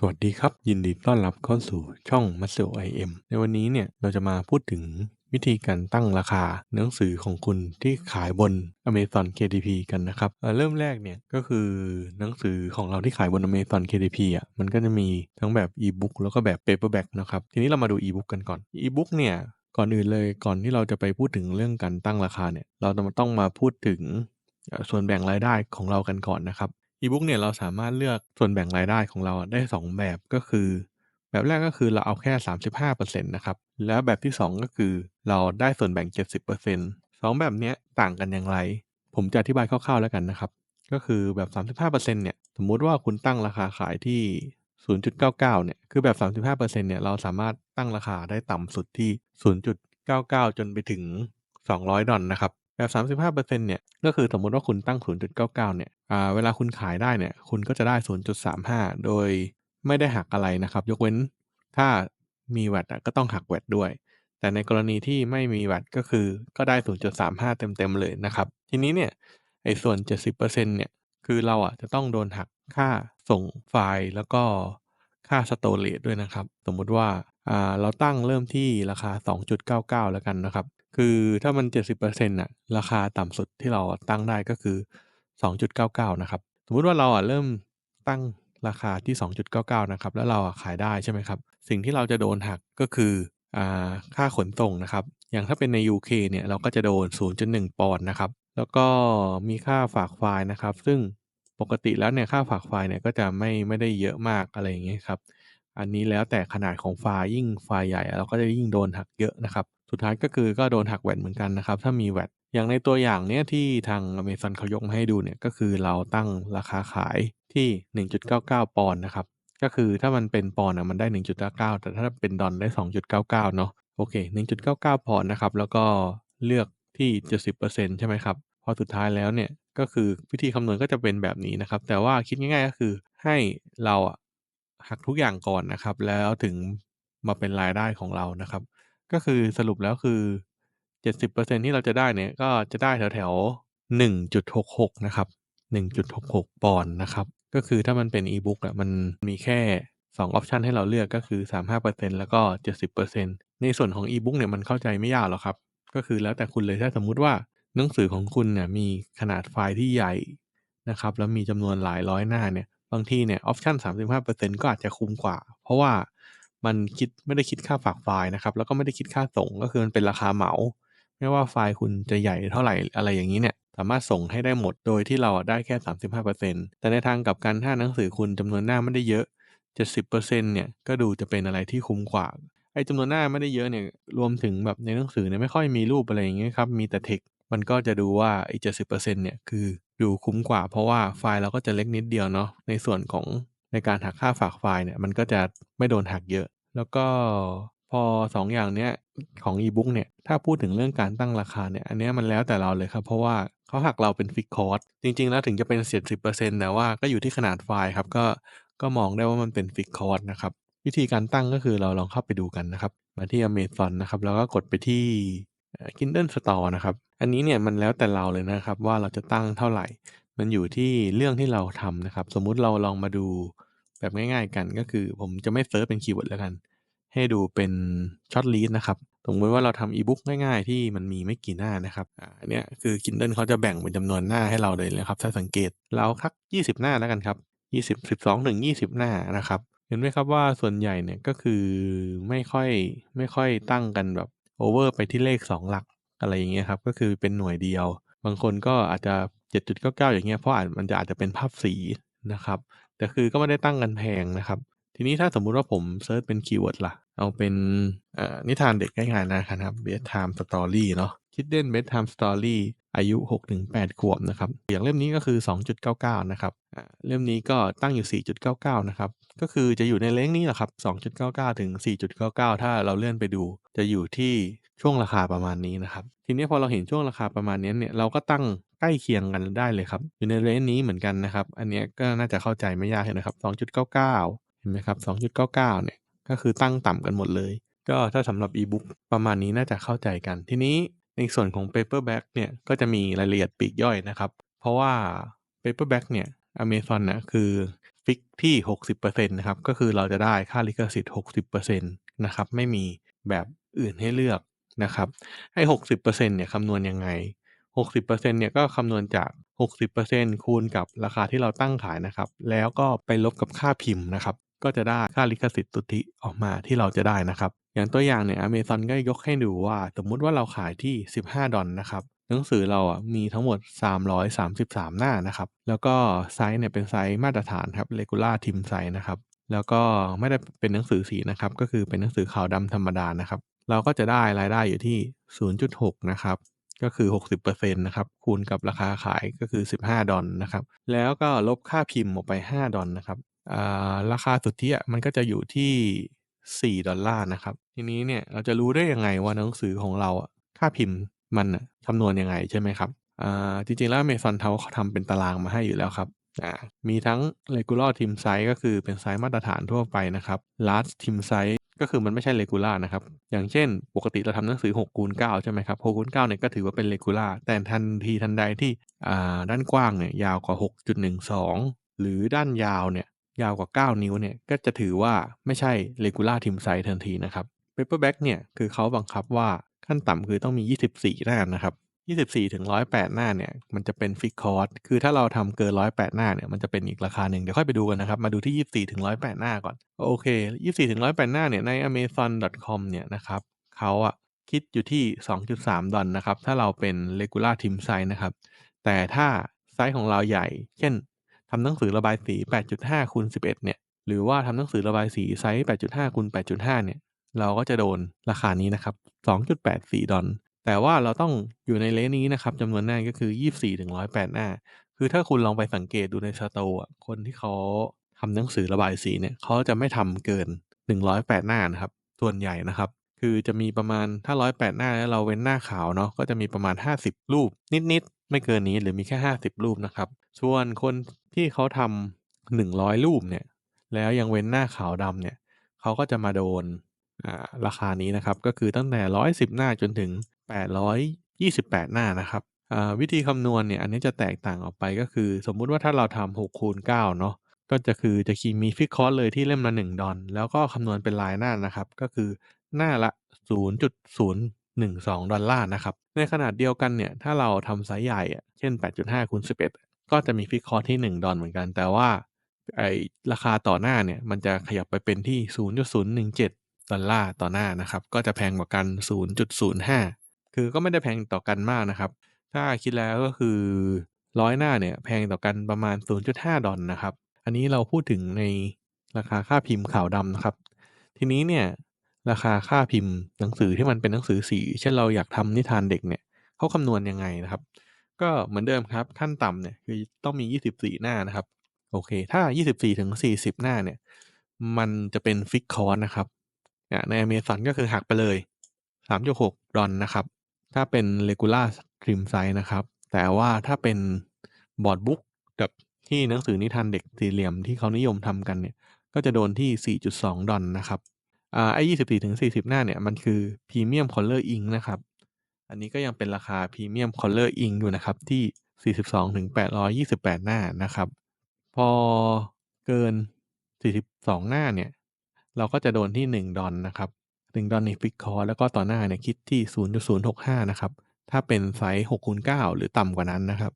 สวัสดีครับ ยินดีต้อนรับเข้าสู่ช่อง m a s e i m ในวันนี้เนี่ยเราจะมาพูดถึงวิธีการตั้งราคาหนังสือของคุณที่ขายบน Amazon KDP กันนะครับเเริ่มแรกเนี่ยก็คือหนังสือของเราที่ขายบน Amazon KDP อะมันก็จะมีทั้งแบบ e-book แล้วก็แบบ paperback นะครับทีนี้เรามาดู e-book กันก่อน e-book เนี่ยก่อนอื่นเลยก่อนที่เราจะไปพูดถึงเรื่องการตั้งราคาเนี่ยเราต้องมาพูดถึงส่วนแบ่งรายได้ของเรากันก่อนนะครับ อีบุ๊กเนี่ยเราสามารถเลือกส่วนแบ่งรายได้ของเราได้ 2 แบบก็คือ แบบแรกก็คือเราเอาแค่ 35%นะครับ แล้วแบบที่ 2 ก็คือเราได้ส่วนแบ่ง 70% 2แบบเนี้ยต่างกันอย่างไร ผมจะอธิบายคร่าวๆแล้วกันนะครับ ก็คือแบบ 35%เนี่ยสมมุติว่าคุณตั้งราคาขายที่ 0.99 เนี่ยคือแบบ 35%เนี่ยเราสามารถตั้งราคาได้ต่ำสุดที่ 0.99 จนไปถึง 200 ดอลนะครับ แบบ35%เนี่ยก็คือสมมติว่าคุณตั้ง 0.99 เนี่ยอ่าเวลาคุณขายได้เนี่ยคุณก็จะได้ 0.35 โดยไม่ได้หักอะไรนะครับ ยกเว้นถ้ามีแวตอะก็ต้องหักแวตด้วย แต่ในกรณีที่ไม่มีแวตก็คือก็ได้ 0.35 เต็มๆเลยนะครับ ทีนี้เนี่ยไอ้ส่วน 70%เนี่ยคือเราอะจะต้องโดนหักค่าส่งไฟล์แล้วก็ค่า storage ด้วยนะครับ สมมุติว่า อ่าเราตั้งเริ่มที่ราคา 2.99 แล้วกันนะครับ คือถ้ามัน 70%น่ะราคาต่ำสุดที่เราตั้งได้ก็คือ 2.99 นะครับ สมมุติว่าเราอะเริ่มตั้งราคาที่ 2.99 นะครับ แล้วเราอะขายได้ใช่ไหมครับ สิ่งที่เราจะโดนหักก็คืออ่าค่าขนส่งนะครับ อย่างถ้าเป็นใน UK เนี่ยเราก็จะโดน 0.1 ปอนด์นะครับ แล้วก็มีค่าฝากไฟล์นะครับ ซึ่งปกติแล้วเนี่ยค่าฝากไฟล์เนี่ยก็จะไม่ไม่ได้เยอะมากอะไรอย่างเงี้ยครับ อันนี้แล้วแต่ขนาดของไฟล์ยิ่งไฟล์ใหญ่เราก็จะยิ่งโดนหักเยอะนะครับ สุดท้ายก็คือก็โดนหักแวตเหมือนกันนะครับ ถ้ามีแวตอย่างในตัวอย่างเนี้ยที่ทาง Amazon เขายกมาให้ดูเนี่ยก็คือเราตั้งราคาขายที่ 1.99 ปอนด์นะครับก็คือถ้ามันเป็นปอนด์อะมันได้ 1.99 แต่ถ้าเป็นดอลได้ 2.99 เนาะโอเค 1.99 ปอนด์นะครับแล้วก็เลือกที่ 70%ใช่ไหมครับพอสุดท้ายแล้วเนี่ยก็คือวิธีคำนวณก็จะเป็นแบบนี้นะครับ แต่ว่าคิดง่ายๆก็คือให้เราอะ หักทุกอย่างก่อนนะครับ แล้วถึงมาเป็นรายได้ของเรานะครับ ก็คือสรุปแล้วคือ 70%ที่เราจะได้เนี่ยก็จะได้แถวๆ 1.66 นะครับ 1.66 ปอนด์นะครับ ก็คือถ้ามันเป็น e-book อะมันมีแค่2องออปชันให้เราเลือกก็คือ 35%แล้วก็ 70%ในส่วนของ e-book เนี่ยมันเข้าใจไม่ยากหรอกครับ ก็คือแล้วแต่คุณเลยถ้าสมมุติว่าหนังสือของคุณเนี่ยมีขนาดไฟล์ที่ใหญ่นะครับแล้วมีจำนวนหลายร้อยหน้าเนี่ย บางทีเนี่ยออปชั่น35%ก็อาจจะคุ้มกว่า เพราะว่ามันคิดไม่ได้คิดค่าฝากไฟล์นะครับ แล้วก็ไม่ได้คิดค่าส่งก็คือมันเป็นราคาเหมา ไม่ว่าไฟล์คุณจะใหญ่เท่าไหร่อะไรอย่างนี้เนี่ยสามารถส่งให้ได้หมดโดยที่เราได้แค่ 35%แต่ในทางกับกันถ้าหนังสือคุณจำนวนหน้าไม่ได้เยอะ 70%เนี่ยก็ดูจะเป็นอะไรที่คุ้มกว่าไอ้จำนวนหน้าไม่ได้เยอะเนี่ยรวมถึงแบบในหนังสือเนี่ยไม่ค่อยมีรูปอะไรอย่างเงี้ยครับมีแต่เทค มันก็จะดูว่าไอ้70%เนี่ยคือดูคุ้มกว่าเพราะว่าไฟล์เราก็จะเล็กนิดเดียวเนาะในส่วนของในการหักค่าฝากไฟล์เนี่ยมันก็จะไม่โดนหักเยอะ แล้วก็พอ 2 อย่างเนี้ยของ e-book เนี่ยถ้าพูดถึงเรื่องการตั้งราคาเนี่ยอันนี้มันแล้วแต่เราเลยครับ เพราะว่าเขาหักเราเป็นฟิกคอร์สจริง ๆ แล้วถึงจะเป็น70%แต่ว่าก็อยู่ที่ขนาดไฟล์ครับก็ก็มองได้ว่ามันเป็นฟิกคอร์สนะครับ วิธีการตั้งก็คือเราลองเข้าไปดูกันนะครับ มาที่ Amazon นะครับ แล้วก็กดไปที่ Kindle Store นะครับ อันนี้เนี่ยมันแล้วแต่เราเลยนะครับว่าเราจะตั้งเท่าไหร่ มันอยู่ที่เรื่องที่เราทำนะครับ สมมุติเราลองมาดูแบบง่ายๆกันก็คือ ผมจะไม่เซิร์ชเป็นคีย์เวิร์ดแล้วกัน ให้ดูเป็นช็อตลีดนะครับ สมมติว่าเราทำอีบุ๊กง่ายๆ ที่มันมีไม่กี่หน้านะครับอ่าอันเนี้ยคือ Kindle เขาจะแบ่งเป็นจำนวนหน้าให้เราเลยนะครับถ้าสังเกตเราคัก 20 หน้าแล้วกันครับ20 12ถึง20 หน้านะครับเห็นไหมครับว่าส่วนใหญ่เนี่ยก็คือไม่ค่อยไม่ค่อยตั้งกันแบบโอเวอร์ไปที่เลข 2 หลัก อะไรอย่างเงี้ยครับ ก็คือเป็นหน่วยเดียว บางคนก็อาจจะ 7.99 อย่างเงี้ย เพราะอาจ มันจะ อาจจะเป็นภาพสีนะครับ แต่คือก็ไม่ได้ตั้งกันแพงนะครับ ทีนี้ถ้าสมมุติว่าผมเซิร์ชเป็นคีย์เวิร์ดล่ะ เอาเป็น เอ่อ นิทานเด็กง่ายๆนะครับ bedtime story เนาะ Kitten bedtime story อายุ 6-8 ขวบนะครับอย่างเล่มนี้ก็คือ 2.99 นะครับเล่มนี้ก็ตั้งอยู่ 4.99 นะครับ ก็คือจะอยู่ในเลนนี้แหละครับ 2.99 ถึง 4.99 ถ้าเราเลื่อนไปดู จะอยู่ที่ช่วงราคาประมาณนี้นะครับ ทีนี้พอเราเห็นช่วงราคาประมาณนี้เนี่ย เราก็ตั้งใกล้เคียงกันได้เลยครับ อยู่ในเลนนี้เหมือนกันนะครับ อันนี้ก็น่าจะเข้าใจไม่ยากนะครับ 2.99 เห็นไหมครับ 2.99 เนี่ย ก็คือตั้งต่ำกันหมดเลย ก็ถ้าสำหรับ e-book ประมาณนี้น่าจะเข้าใจกัน ทีนี้ ในส่วนของ paperback เนี่ยก็จะมีรายละเอียดปีกย่อยนะครับ เพราะว่า paperback เนี่ย Amazon นะคือฟิกที่ 60%นะครับ ก็คือเราจะได้ค่าลิขสิทธิ์ 60%นะครับ ไม่มีแบบอื่นให้เลือกนะครับไอ้60%เนี่ยคำนวณยังไง60%เนี่ยก็คำนวณจาก60%คูณกับราคาที่เราตั้งขายนะครับ แล้วก็ไปลบกับค่าพิมพ์นะครับ ก็จะได้ค่าลิขสิทธิ์สุทิออกมาที่เราจะได้นะครับ อย่างตัวอย่างเนี่ย Amazon ก็ยกให้ดูว่า สมมุติว่าเราขายที่ 15 ดอลนะครับหนังสือเราอะมีทั้งหมด 333 หน้านะครับ แล้วก็ไซซ์เนี่ยเป็นไซซ์มาตรฐานครับ Regular Trim Size นะครับแล้วก็ไม่ได้เป็นหนังสือสีนะครับ ก็คือเป็นหนังสือขาวดำธรรมดานะครับ เราก็จะได้รายได้อยู่ที่ 0.6 นะครับ ก็คือ 60%นะครับ คูณกับราคาขายก็คือ 15 ดอลนะครับ แล้วก็ลบค่าพิมพ์ออกไป 5 ดอลนะครับอ่าราคาสุทธิอะมันก็จะอยู่ที่ 4 ดอลลาร์นะครับ ทีนี้เนี่ยเราจะรู้ได้ยังไงว่าหนังสือของเราอะค่าพิมพ์มันน่ะคำนวณยังไงใช่ไหมครับอ่าจริงๆ แล้ว Amazon เขาเขาทำเป็นตารางมาให้อยู่แล้วครับอ่ามีทั้ง Regular Trim Size ก็คือเป็นไซซ์มาตรฐานทั่วไปนะครับ Large Trim Size ก็คือมันไม่ใช่ Regular นะครับ อย่างเช่น ปกติเราทำหนังสือ6คูณ9ใช่ไหมครับ6คูณ9เนี่ยก็ถือว่าเป็น Regular แต่ทันทีทันใดที่ด้านกว้างเนี่ยยาวกว่า 6.12 หรือด้านยาวเนี่ย ยาวกว่า 9 นิ้วเนี่ยก็จะถือว่าไม่ใช่ Regular Trim Size ทันทีนะครับ Paperback เนี่ยคือเขาบังคับว่าขั้นต่ำคือต้องมี 24 หน้านะครับ 24ถึง108 หน้าเนี่ยมันจะเป็น Fixed Cost คือถ้าเราทำเกิน 108 หน้าเนี่ยมันจะเป็นอีกราคาหนึ่งเดี๋ยวค่อยไปดูกันนะครับมาดูที่ 24ถึง108 หน้าก่อนโอเค 24ถึง108 หน้าเนี่ยใน amazon.com เนี่ยนะครับเขาอะคิดอยู่ที่ 2.3 ดอลนะครับ ถ้าเราเป็น Regular Trim Size นะครับ แต่ถ้าไซซ์ของเราใหญ่ เช่น ทำหนังสือระบายสี 8.5คูณ11 เนี่ย หรือว่าทำหนังสือระบายสีไซซ์8.5คูณ8.5 เนี่ย เราก็จะโดนราคานี้นะครับ 2.84 ดอลแต่ว่าเราต้องอยู่ในเลนนี้นะครับจำนวนหน้าก็คือ 24ถึง108 หน้า คือถ้าคุณลองไปสังเกตดูในสโตร์อะคนที่เขาทำหนังสือระบายสีเนี่ยเขาจะไม่ทำเกิน 108 หน้านะครับ ส่วนใหญ่นะครับ คือจะมีประมาณถ้า108หน้าแล้วเราเว้นหน้าขาวเนาะก็จะมีประมาณ 50 รูป นิดๆ ไม่เกินนี้หรือมีแค่ 50 รูปนะครับ ส่วนคนที่เขาทำ100รูปเนี่ยแล้วยังเว้นหน้าขาวดำเนี่ยเขาก็จะมาโดนราคานี้นะครับ ก็คือตั้งแต่ 110 หน้าจนถึง 828 หน้านะครับวิธีคำนวณเนี่ยอันนี้จะแตกต่างออกไปก็คือ สมมุติว่าถ้าเราทำ6คูณ9เนาะก็จะคือจะคีมี Fixed Cost เลยที่เล่มละ1ดอลแล้วก็คำนวณเป็นรายหน้านะครับ ก็คือ หน้าละ 0.012 ดอลลาร์นะครับ ในขนาดเดียวกันเนี่ย ถ้าเราทำไซซ์ใหญ่อะเช่น 8.5คูณ11 ก็จะมี Fixed Cost ที่ 1 ดอลเหมือนกัน แต่ว่าไอราคาต่อหน้าเนี่ย มันจะขยับไปเป็นที่ 0.017 ดอลลาร์ต่อหน้านะครับ ก็จะแพงกว่ากัน 0.05 คือก็ไม่ได้แพงต่อกันมากนะครับ ถ้าคิดแล้วก็คือ100หน้าเนี่ยแพงต่อกันประมาณ 0.5 ดอลนะครับ อันนี้เราพูดถึงในราคาค่าพิมพ์ขาวดำนะครับ ทีนี้เนี่ย ราคาค่าพิมพ์หนังสือที่มันเป็นหนังสือสี เช่นเราอยากทำนิทานเด็กเนี่ยเขาคำนวณยังไงนะครับ ก็เหมือนเดิมครับขั้นต่ำเนี่ยคือต้องมี 24 หน้านะครับ โอเค ถ้า 24ถึง40 หน้าเนี่ย มันจะเป็น Fixed Cost นะครับใน Amazon ก็คือหักไปเลย 3.6 ดอลนะครับ ถ้าเป็น Regular Trim Size นะครับ แต่ว่าถ้าเป็น Board Book กับที่หนังสือนิทานเด็กสี่เหลี่ยมที่เขานิยมทำกันเนี่ย ก็จะโดนที่ 4.2 ดอลนะครับ อ่าไอ้24ถึง40หน้าเนี่ยมันคือ Premium Color Ink นะครับ อันนี้ก็ยังเป็นราคา Premium Color Ink อยู่นะครับ ที่42ถึง828หน้านะครับ พอเกิน42หน้าเนี่ย เราก็จะโดนที่1ดอลนะครับ1ดอลใน Fixed Cost แล้วก็ต่อหน้าเนี่ยคิดที่0.065นย์หกห้านะครับ ถ้าเป็นไซซ์6คูณ9หรือต่ำกว่านั้นนะครับ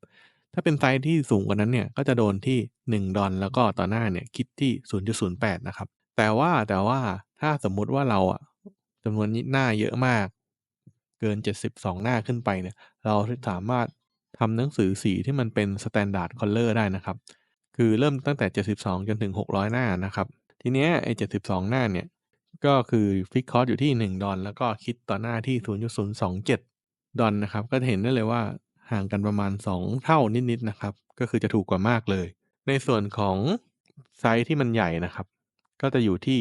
ถ้าเป็นไซซ์ที่สูงกว่านั้นเนี่ยก็จะโดนที่1ดอลแล้วก็ต่อหน้าเนี่ยคิดที่0.08นะครับ แต่ว่าแต่ว่า ถ้าสมมุติว่าเราอะจำนวนหน้าเยอะมาก เกิน 72 หน้าขึ้นไปเนี่ย เราสามารถทำหนังสือสีที่มันเป็น Standard Color ได้นะครับ คือเริ่มตั้งแต่ 72 จนถึง 600 หน้านะครับ ทีเนี้ยไอ้72 หน้าเนี่ย ก็คือ Fixed Cost อยู่ที่ 1 ดอลแล้วก็คิดต่อหน้าที่ 0.027 ดอลนะครับ ก็จะเห็นได้เลยว่าห่างกันประมาณ 2 เท่านิดๆนะครับ ก็คือจะถูกกว่ามากเลย ในส่วนของไซซ์ที่มันใหญ่นะครับ ก็จะอยู่ที่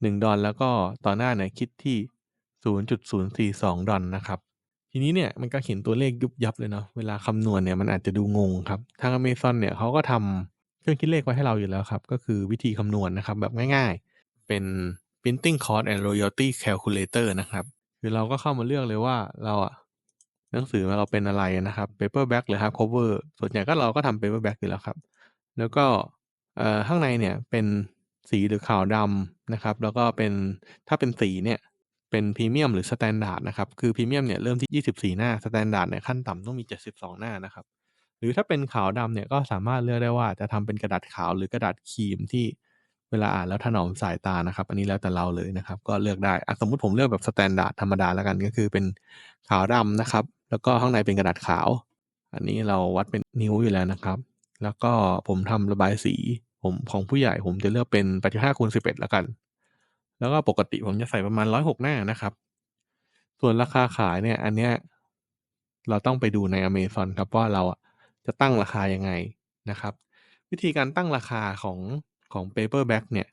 1 ดอลแล้วก็ต่อหน้าเนี่ยคิดที่ 0.042 ดอลนะครับ ทีนี้เนี่ยมันก็เขียนตัวเลขยุบยับเลยเนาะเวลาคำนวณเนี่ยมันอาจจะดูงงครับทาง Amazon เนี่ยเขาก็ทำเครื่องคิดเลขไว้ให้เราอยู่แล้วครับ ก็คือวิธีคำนวณนะครับแบบง่ายๆ เป็น Printing Cost and Royalty Calculator นะครับ คือเราก็เข้ามาเลือกเลยว่าเราอะหนังสือเราเป็นอะไรนะครับ Paperback หรือ Hardcover ส่วนใหญ่ก็เราก็ทำ Paperback อยู่แล้วครับ แล้วก็ข้างในเนี่ยเป็นสีหรือขาวดำ นะครับ แล้วก็เป็นถ้าเป็นสีเนี่ยเป็นพรีเมียมหรือสแตนดาร์ดนะครับ คือพรีเมียมเนี่ยเริ่มที่ 24 หน้า สแตนดาร์ดเนี่ยขั้นต่ำต้องมี 72 หน้านะครับ หรือถ้าเป็นขาวดำเนี่ยก็สามารถเลือกได้ว่าจะทำเป็นกระดาษขาวหรือกระดาษครีมที่เวลาอ่านแล้วถนอมสายตานะครับ อันนี้แล้วแต่เราเลยนะครับ ก็เลือกได้สมมุติผมเลือกแบบสแตนดาร์ดธรรมดาแล้วกันก็คือเป็นขาวดำนะครับ แล้วก็ข้างในเป็นกระดาษขาว อันนี้เราวัดเป็นนิ้วอยู่แล้วนะครับ แล้วก็ผมทำระบายสี ผมของผู้ใหญ่ผมจะเลือกเป็น 85x11 แล้วกัน แล้วก็ปกติผมจะใส่ประมาณ 106 หน้านะครับ ส่วนราคาขายเนี่ย อันเนี้ยเราต้องไปดูใน Amazon ครับว่าเราอะจะตั้งราคายังไงนะครับ วิธีการตั้งราคาของของ Paperback เนี่ย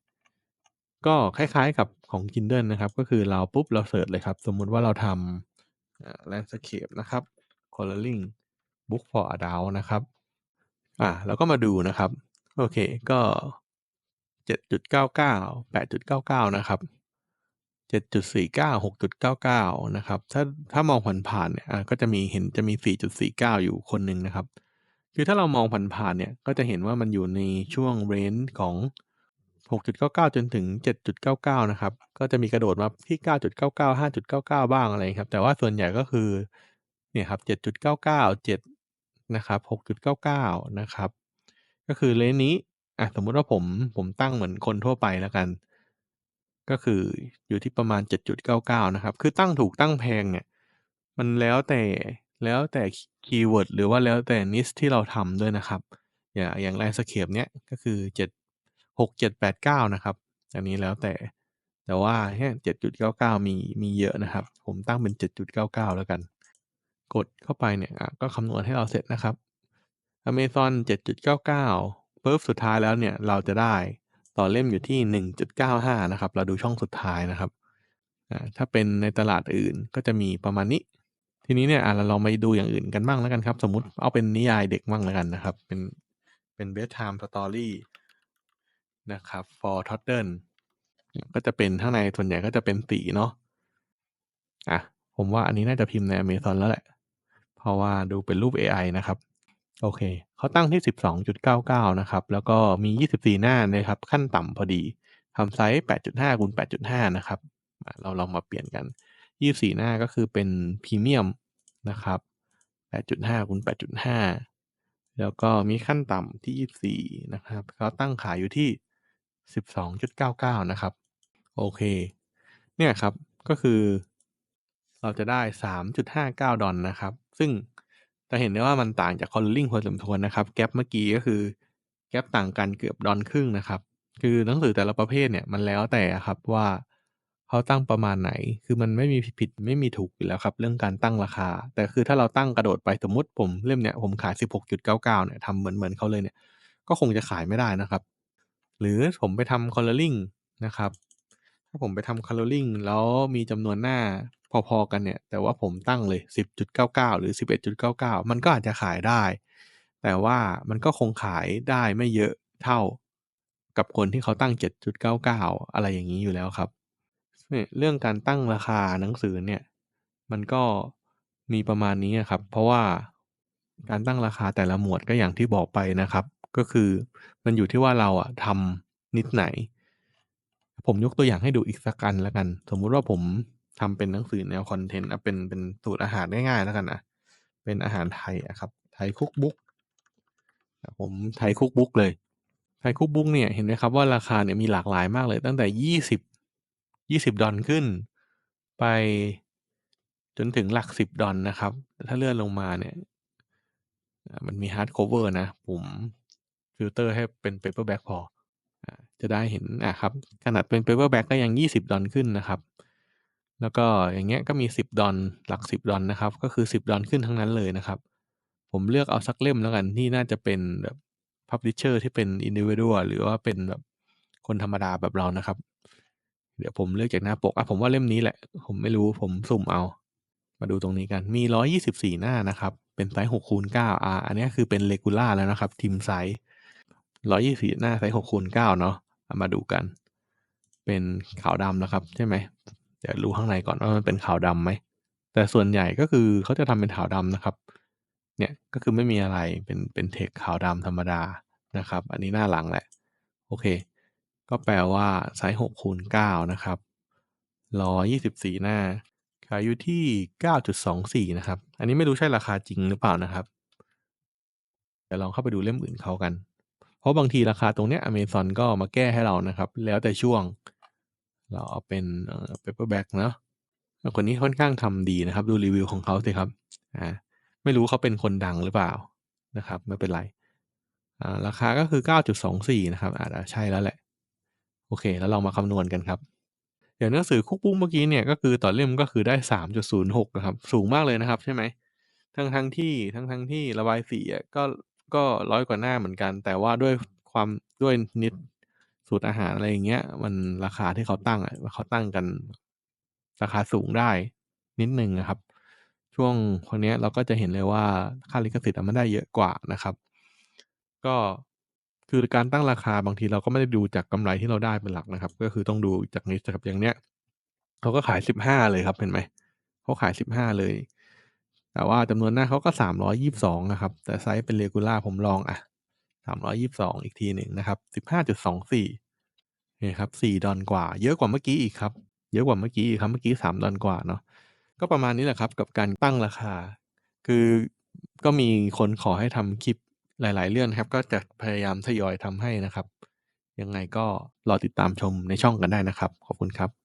ก็คล้ายๆกับของ Kindle นะครับ ก็คือเราปุ๊บเราเซิร์ชเลยครับ สมมุติว่าเราทำ Landscape นะครับ Coloring Book for Adult นะครับ อ่าเราก็มาดูนะครับ โอเค ก็7.99 8.99นะครับ7.49 6.99นะครับ ถ้าถ้ามองผ่านๆเนี่ยอ่าก็จะมีเห็นจะมี4.49อยู่คนหนึ่งนะครับ คือถ้าเรามองผ่านๆเนี่ยก็จะเห็นว่ามันอยู่ในช่วงเรนจ์ของ 6.99 จนถึง 7.99 นะครับ ก็จะมีกระโดดมาที่ 9.99 5.99 บ้างอะไรครับ แต่ว่าส่วนใหญ่ก็คือ เนี่ยครับ 7.99 7 นะครับ 6.99 นะครับ ก็คือเรนนี้อะสมมุติว่าผมผมตั้งเหมือนคนทั่วไปแล้วกัน ก็คืออยู่ที่ประมาณ 7.99 นะครับ คือตั้งถูกตั้งแพงเนี่ยมันแล้วแต่แล้วแต่คีย์เวิร์ดหรือว่าแล้วแต่ niche ที่เราทำด้วยนะครับ อย่าอย่าง Landscape เนี้ยก็คือ 7 6 7 8 9 นะครับ อันนี้แล้วแต่แต่ว่าเนี่ย7.99 มีมีเยอะนะครับ ผมตั้งเป็น 7.99 แล้วกัน กดเข้าไปเนี่ยอ่าก็คำนวณให้เราเสร็จนะครับ Amazon 7.99ปุ๊บสุดท้ายแล้วเนี่ยเราจะได้ต่อเล่มอยู่ที่ 1.95 นะครับ เราดูช่องสุดท้ายนะครับ ถ้าเป็นในตลาดอื่นก็จะมีประมาณนี้ ทีนี้เนี่ยเราลองไปดูอย่างอื่นกันบ้างแล้วกันครับ สมมติเอาเป็นนิยายเด็กบ้างแล้วกันนะครับ เป็นเป็น Bedtime Story นะครับ for Toddlers ก็จะเป็นข้างในส่วนใหญ่ก็จะเป็นสีเนาะอะผมว่าอันนี้น่าจะพิมพ์ใน Amazon แล้วแหละ เพราะว่าดูเป็นรูปเอไอนะครับ โอเค เขาตั้งที่ 12.99 นะครับ แล้วก็มี 24 หน้านะครับ ขั้นต่ำพอดี ทำไซซ์8.5คูณ8.5 นะครับ เราลองมาเปลี่ยนกัน 24 หน้าก็คือเป็นพรีเมียมนะครับ 8.5คูณ8.5 แล้วก็มีขั้นต่ำที่ 24 นะครับ เขาตั้งขายอยู่ที่ 12.99 นะครับ โอเค เนี่ยครับ ก็คือ เราจะได้ 3.59 ดอลนะครับ ซึ่ง จะเห็นได้ว่ามันต่างจาก Coloring พอสมควรนะครับ แกปเมื่อกี้ก็คือแกปต่างกันเกือบดอลลาร์ครึ่งนะครับ คือหนังสือแต่ละประเภทเนี่ยมันแล้วแต่ครับว่าเขาตั้งประมาณไหน คือมันไม่มีผิดไม่มีถูกอยู่แล้วครับ เรื่องการตั้งราคา แต่คือถ้าเราตั้งกระโดดไปสมมติผมเล่มเนี้ยผมขาย 16.99เนี่ยทำเหมือนเหมือนเขาเลยเนี่ย ก็คงจะขายไม่ได้นะครับ หรือผมไปทำ Coloring นะครับ ถ้าผมไปทำ Coloring แล้วมีจำนวนหน้า พอๆกันเนี่ย แต่ว่าผมตั้งเลย 10.99 หรือ 11.99 มันก็อาจจะขายได้ แต่ว่ามันก็คงขายได้ไม่เยอะเท่ากับคนที่เขาตั้ง 7.99 อะไรอย่างงี้อยู่แล้วครับ เรื่องการตั้งราคาหนังสือเนี่ย มันก็มีประมาณนี้ครับ เพราะว่าการตั้งราคาแต่ละหมวดก็อย่างที่บอกไปนะครับ ก็คือมันอยู่ที่ว่าเราอะทำ niche ไหน ผมยกตัวอย่างให้ดูอีกสักอันแล้วกัน สมมุติว่าผม ทำเป็นหนังสือแนวคอนเทนต์อะเป็นเป็นสูตรอาหารง่ายๆแล้วกันอะเป็นอาหารไทยอะครับ Thai Cookbook อะผมไทย Cookbook เลย Thai Cookbook เนี่ยเห็นไหมครับว่าราคาเนี่ยมีหลากหลายมากเลย ตั้งแต่20 20ดอลลาร์ขึ้น ไปจนถึงหลัก10ดอลลาร์นะครับ ถ้าเลื่อนลงมาเนี่ย มันมี Hardcover นะผมฟิลเตอร์ให้เป็น Paperback พอจะได้เห็นอ่าครับ ขนาดเป็น Paperback ก็ยัง20ดอลลาร์ขึ้นนะครับ แล้วก็อย่างเงี้ยก็มี 10 ดอล หลัก 10 ดอลนะครับ ก็คือ 10 ดอลขึ้นทั้งนั้นเลยนะครับ ผมเลือกเอาสักเล่มแล้วกันที่น่าจะเป็นแบบ Publisher ที่เป็น Individual หรือว่าเป็นแบบคนธรรมดาแบบเรานะครับ เดี๋ยวผมเลือกจากหน้าปกอะผมว่าเล่มนี้แหละ ผมไม่รู้ผมสุ่มเอา มาดูตรงนี้กันมี 124 หน้านะครับ เป็นไซซ์6คูณ9อ่าอันนี้คือเป็น Regular แล้วนะครับ Trim Size 124 หน้าไซซ์6คูณ9เนาะเอามาดูกัน เป็นขาวดำนะครับใช่ไหม เดี๋ยวดูข้างในก่อนว่ามันเป็นขาวดำไหม แต่ส่วนใหญ่ก็คือเขาจะทำเป็นขาวดำนะครับ เนี่ยก็คือไม่มีอะไรเป็นเป็นเทกซ์ขาวดำธรรมดานะครับ อันนี้หน้าหลังแหละ โอเค ก็แปลว่าไซส์6คูณ9นะครับ124 หน้า ขายอยู่ที่ 9.24 นะครับ อันนี้ไม่รู้ใช่ราคาจริงหรือเปล่านะครับเดี๋ยวลองเข้าไปดูเล่มอื่นเขากัน เพราะบางทีราคาตรงเนี้ย Amazon ก็มาแก้ให้เรานะครับ แล้วแต่ช่วง เราเอาเป็นเอ่อ paperback เนาะคนนี้ค่อนข้างทำดีนะครับ ดูรีวิวของเขาสิครับอ่าไม่รู้เขาเป็นคนดังหรือเปล่านะครับไม่เป็นไรอ่าราคาก็คือ 9.24 นะครับอาใช่แล้วแหละ โอเค แล้วเรามาคำนวณกันครับอย่างหนังสือคุกบุ๊กเมื่อกี้เนี่ยก็คือต่อเล่มก็คือได้ 3.06 นะครับ สูงมากเลยนะครับ ใช่ไหมทั้งๆที่ทั้งๆที่ระบายสีก็ก็100กว่าหน้าเหมือนกัน แต่ว่าด้วยความด้วยนิด สูตรอาหารอะไรอย่างเงี้ย มันราคาที่เขาตั้งอะเขาตั้งกัน ราคาสูงได้ นิดหนึ่งอะครับ ช่วงพวกเนี้ยเราก็จะเห็นเลยว่าค่าลิขสิทธิ์มันได้เยอะกว่านะครับ ก็คือการตั้งราคาบางทีเราก็ไม่ได้ดูจากกำไรที่เราได้เป็นหลักนะครับ ก็คือต้องดูจากนี้นะครับอย่างเนี้ยเขาก็ขาย15เลยครับเห็นไหมเขาขาย15เลย แต่ว่าจำนวนหน้าเขาก็322อยี่บสองนะครับ แต่ไซซ์เป็น Regular ผมลองอะ 322 อีกทีหนึ่งนะครับ 15.24นี่ครับ $4 กว่า เยอะกว่าเมื่อกี้อีกครับ เยอะกว่าเมื่อกี้อีกครับ เมื่อกี้ $3 กว่าเนาะ ก็ประมาณนี้แหละครับกับการตั้งราคา คือก็มีคนขอให้ทำคลิปหลายๆ เรื่องครับ ก็จะพยายามทยอยทำให้นะครับ ยังไงก็รอติดตามชมในช่องกันได้นะครับ ขอบคุณครับ